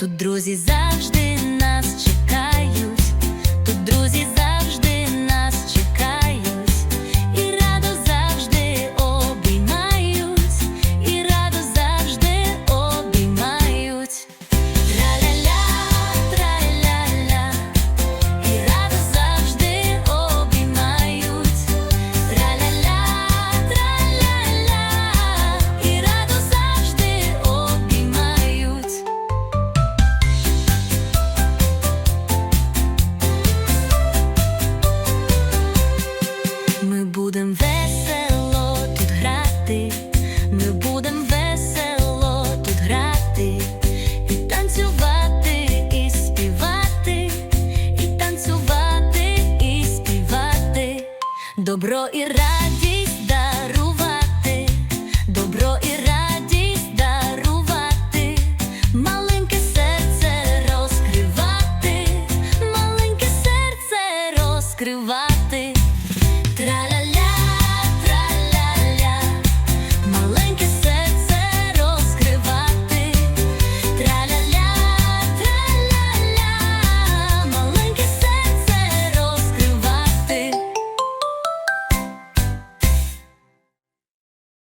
Тут друзі завжди Добро і радість дарувати, добро і